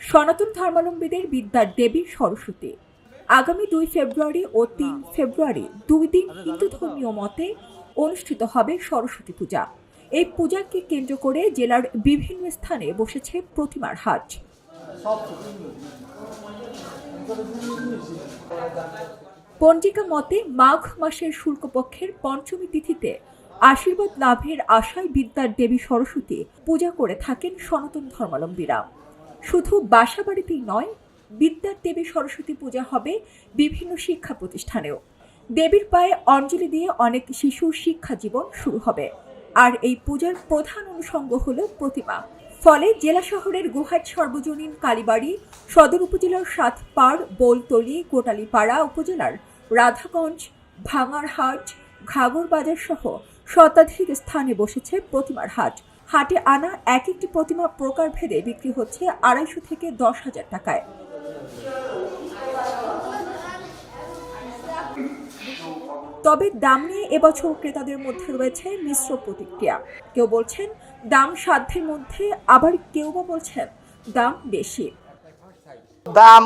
সনাতন ধর্মাবলম্বীদের বিদ্যার দেবী সরস্বতী। আগামী দুই ফেব্রুয়ারি ও তিন ফেব্রুয়ারি দুই দিন হিন্দু ধর্মীয় মতে অনুষ্ঠিত হবে সরস্বতী পূজা। এই পূজাকে কেন্দ্র করে জেলার বিভিন্ন স্থানে বসেছে প্রতিমার হাট। পঞ্জিকা মতে মাঘ মাসের শুল্কপক্ষের পঞ্চমী তিথিতে আশীর্বাদ লাভের আশায় বিদ্যার দেবী সরস্বতী পূজা করে থাকেন সনাতন ধর্মাবলম্বীরা শুধু বাসা বাড়িতেই নয়, বিদ্যার দেবী সরস্বতী পূজা হবে বিভিন্ন শিক্ষা প্রতিষ্ঠানেও। দেবীর পায়ে অঞ্জলি দিয়ে অনেক শিশুর শিক্ষা জীবন শুরু হবে। আর এই পূজার প্রধান অনুষঙ্গ হল প্রতিমা। ফলে জেলা শহরের গুহাট সর্বজনীন কালীবাড়ি, সদর উপজেলার সাতপাড়, বোলতলি, কোটালীপাড়া উপজেলার রাধাগঞ্জ, ভাঙারহাট ঘাগর বাজার সহ শতাধিক স্থানে বসেছে প্রতিমার হাট। হাটে আনা এক একটি প্রতিমা প্রকারভেদে বিক্রি হচ্ছে আড়াইশো থেকে দশ হাজার টাকায়। তবে দাম নিয়ে এবছর ক্রেতাদের মধ্যে রয়েছে মিশ্র প্রতিক্রিয়া। কেউ বলছেন, দাম সাধ্যের মধ্যে, আবার কেউ বা বলছেন, দাম বেশি। দাম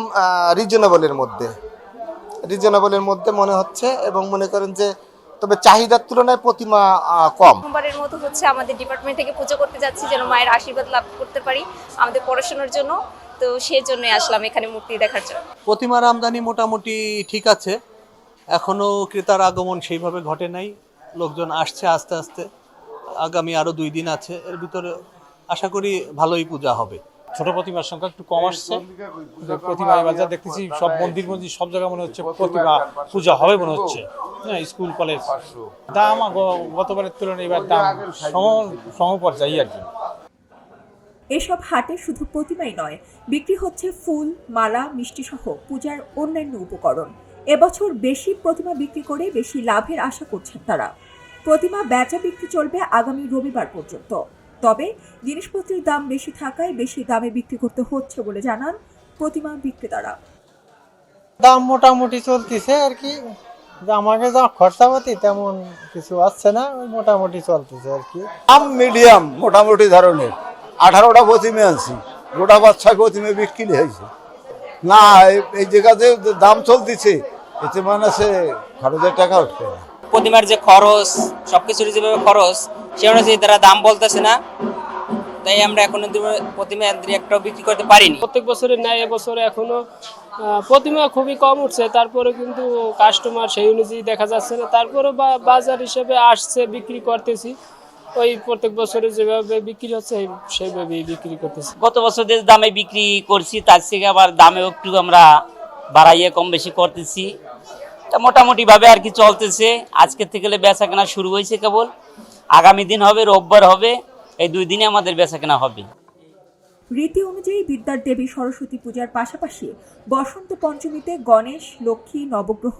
রিজনেবলের মধ্যে। রিজনেবলের মধ্যে মনে হচ্ছে এবং মনে করেন যে তবে চাহিদার তুলনায় প্রতিমা কম। প্রথমবারের মতো হচ্ছে আমাদের ডিপার্টমেন্ট থেকে পুজো করতে যাচ্ছি যেন মায়ের আশীর্বাদ লাভ করতে পারি আমাদের পড়াশোনার জন্য। তো সেই জন্যই আসলাম এখানে মূর্তি দেখার জন্য। প্রতিমার আমদানি মোটামুটি ঠিক আছে। এখনও ক্রেতার আগমন সেইভাবে ঘটে নাই। লোকজন আসছে আস্তে আস্তে। আগামী আরও দুই দিন আছে। এর ভিতরে আশা করি ভালোই পূজা হবে। ছোট প্রতিমার সংখ্যা একটু কম আসছে। প্রতিমা এবার যা দেখতেছি সব মন্দির মন্দির সব জায়গায় মনে হচ্ছে প্রতিমা পূজা হবে মনে হচ্ছে। School college? দাম গতবারের তুলনায় এবার দাম সম সমপর্যায়ী আর কি। এসব হাটে শুধু প্রতিমাই নয় বিক্রি হচ্ছে ফুল মালা মিষ্টি সহ পূজার অন্যান্য উপকরণ। এবছর বেশি প্রতিমা বিক্রি করে বেশি লাভের আশা করছেন তারা। প্রতিমা বেচা বিক্রি চলবে আগামী রবিবার পর্যন্ত। তবে জিনিসপত্রের দাম বেশি থাকায় বেশি দামে বিক্রি করতে হচ্ছে বলে জানান প্রতিমা বিক্রেতারা। দাম মোটামুটি চলতেছে আর কি। যে আমাকে যা খরচাপাতি তেমন কিছু আসছে না ওই মোটামুটি চলতেছে আর কি। আম মিডিয়াম মোটামুটি ধরনের। আঠারোটা প্রতিমে আনছি গোটা ছয় প্রতিমে বিক্রি হয়েছে। না এই- এই জায়গাতে যে দাম চলতেছে এতে মানে সে খরচের টাকা উঠবে না। প্রতিমার যে খরচ সবকিছুর যেভাবে খরচ সে অনুযায়ী তারা দাম বলতেছে না তাই আমরা এখন প্রতিমা একটাও বিক্রি করতে পারিনি। প্রত্যেক বছরের ন্যায় এবছরে এখনও প্রতিমা খুবই কম উঠছে তারপরে কিন্তু কাস্টমার সেই অনুযায়ী দেখা যাচ্ছে না। তারপরে বা- বাজার হিসেবে আসছে বিক্রি করতেছি। ওই প্রত্যেক বছরে যেভাবে বিক্রি হচ্ছে সেইভাবেই বিক্রি করতেছি। গত বছর যে দামে বিক্রি করছি তার থেকে আবার দামেও একটু আমরা বাড়াইয়ে কম বেশি করতেছি। তা মোটামুটিভাবে আর কি চলতেছে। আজকে থেকে বেচা কেনা শুরু হয়েছে কেবল। আগামী দিন হবে রোববার হবে। এই দুই দিনে আমাদের বেচা কেনা হবে। রীতি অনুযায়ী বিদ্যার দেবী সরস্বতী পূজার পাশাপাশি বসন্ত পঞ্চমীতে গণেশ লক্ষ্মী নবগ্রহ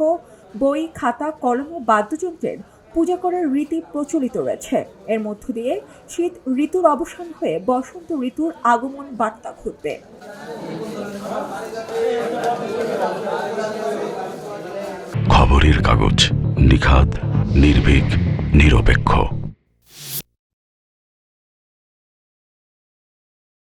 বই খাতা কলম ও বাদ্যযন্ত্রের পূজা করার রীতি প্রচলিত রয়েছে। এর মধ্য দিয়ে শীত ঋতুর অবসান হয়ে বসন্ত ঋতুর আগমন বার্তা ঘটবে। খবরের কাগজ নিখাদ নির্ভীক নিরপেক্ষ।